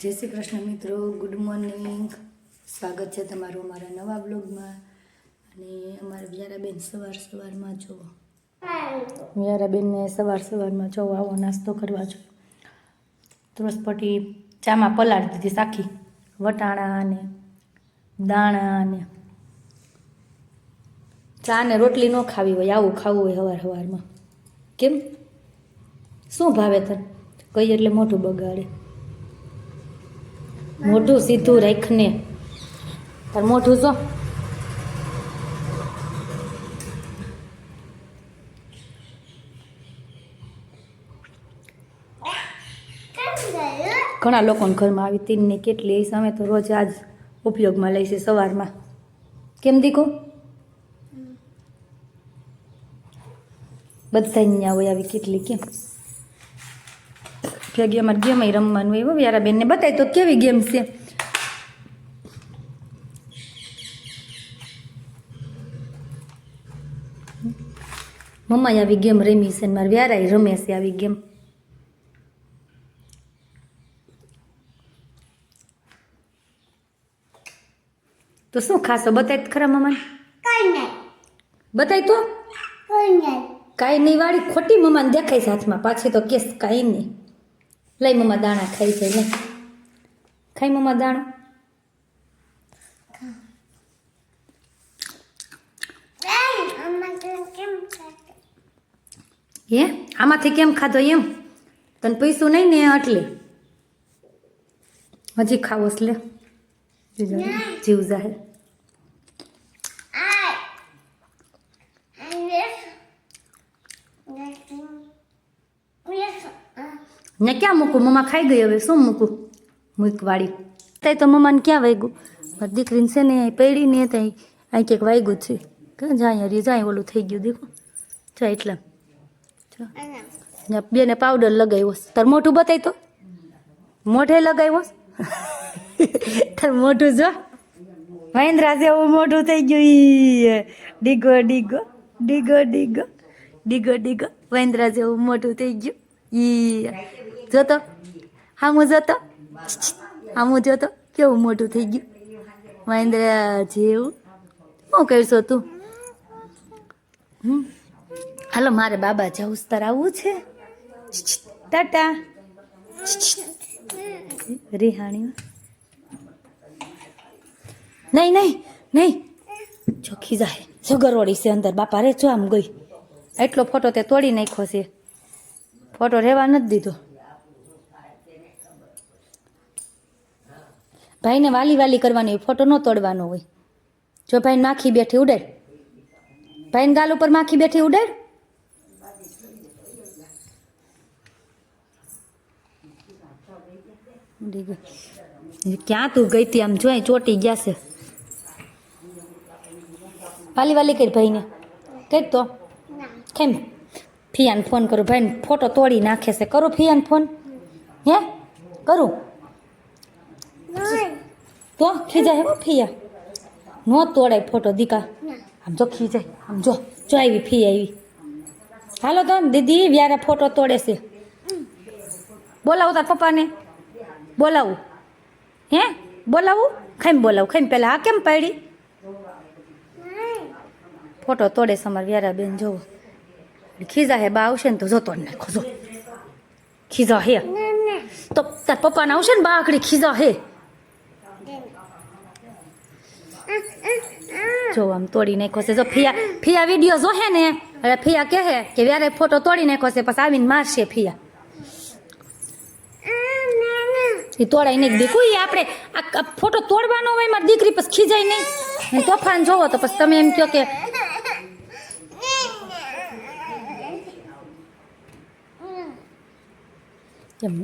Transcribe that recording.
જય શ્રી કૃષ્ણ મિત્રો good morning સ્વાગત છે તમારું અમારા નવા બ્લોગમાં અને અમારા વ્યારાબેન સવાર સવારમાં જો વ્યારાબેનને સવાર સવારમાં જો આવો નાસ્તો કરવા જો. ત્રોસપટી ચામાં પલાળી દીધી સાખી, વટાણા અને દાણા અને ચા ને રોટલી ન ખાવી હોય, આવું ખાવું હોય સવાર સવારમાં કેમ? શું ભાવે તને? કઈ એટલે મોઢું બગાડે? મોઢું સીધું રાખને. તાર મોઢું જો. ઘણા લોકોને ઘરમાં આવી તીનની કેટલી એ સામે તો રોજ આજ ઉપયોગમાં લઈ છે સવારમાં. કેમ દીકું? બધા અહીંયા હોય આવી કેટલી કેમ? ભેગી અમારે ગેમ રમવાનું હોય વ્યારા યારા બેનને બતાવી તો કેવી ગેમ છે? મમ્માએ આવી ગેમ રમી છે મારે વ્યારાય રમે છે આવી ગેમ. તો શું ખાશો? બતાય ખરા મમ્માને. બતાય તો. કાંઈ નહીં વાળી ખોટી મમ્માને દેખાય છે હાથમાં. પાછી તો કેસ કાંઈ નહીં લઈ મમ્મા દાણા ખાઈ છે લે ખાઈ મમ્મા દાણા? હે? આમાંથી કેમ ખાધો એમ? તને પૈસું નહીં ને એટલે હજી ખાવો છે લે જીવ જાહે. ને ક્યાં મૂકું? મમ્મા ખાઈ ગઈ હવે. શું મૂકું? મૂકવાળી ત્યાં તો મમ્માને ક્યાં વાગ્યું મારી દીકરીને છે ને પડી ને ત્યાં અહીં ક્યાંક વાગ્યું છે. ક્યાં જાય રી જાય ઓલું થઈ ગયું દીકું જાય એટલા. બેને પાવડર લગાવ્યો. તાર મોઢું બતાવી તો. મોઢે લગાવ્યો? તાર મોઢું જો. મહેન્દ્રા જેવું મોઢું થઈ ગયું ડીગો ડીગો ડીગો ડીગો ડીગો ડીગો. મહેન્દ્રા જેવું મોઢું થઈ ગયું ઈ. જોતો? હામું જોતો? હામું જોતો? કેવું મોટું થઈ ગયું? મહેન્દ્ર જેવું? શું કરશો તું? હમ? હાલો, મારે બાબા જવું તાર આવવું છે. ટાટા. રિહાણી નહીં નહીં નહીં. જો ખીજાય જગરવાળી છે અંદર. બાપા, રે, જો આમ ગઈ. એટલો ફોટો તે તોડી નાખ્યો છે. ફોટો રહેવા નથી દીધો. ભાઈને વાલી વાલી કરવાની હોય, ફોટો ન તોડવાનો હોય. જો ભાઈ માખી બેઠી ઉડેડ ભાઈને ગાલ ઉપર માખી બેઠી ઉડેડ ક્યાં તું ગઈ હતી આમ જોઈ, ચોટી ગયા છે. વાલી વાલી કરી ભાઈને. કઈ તો. કેમ? ફિયાને ફોન કરું, ભાઈને ફોટો તોડી નાખે છે. કરું ફિયાને ફોન? હે? કરું? તો ખીજાય હો ફિયા નો તોડાય ફોટો દીકા. આમ જો ખીજાય આમ જો જો આવી ફી આવી. હાલો તો દીદી વ્યારે ફોટો તોડે છે. બોલાવો તાર પપ્પાને? બોલાવું. હે? બોલાવું? ખાઈમ બોલાવું. ખાઈને પહેલાં હા કેમ પાડી? ફોટો તોડે છે અમારે વ્યારા બેન જોવો ખીજા હે બા આવશે ને તો જોતો ને નાખો જો. ખીજા હે. તો તાર પપ્પાને આવશે ને બા આકડી ખીજા હે? જો આમ તોડી નાખ્યો છે. જો ફિયા ફિયા વીડિયો જોહે ને એટલે ફિયા કહે કે વ્યારે ફોટો તોડી નાખ્યો છે, પછી આવીને મારશે ફિયા. એ તોડાઈ નહીં દીકું એ આપણે, આ ફોટો તોડવાનો હોય મારી દીકરી પછી ખીજાય નહીં. તોફાન જોવો તો પછી તમે એમ કહો કે એમ.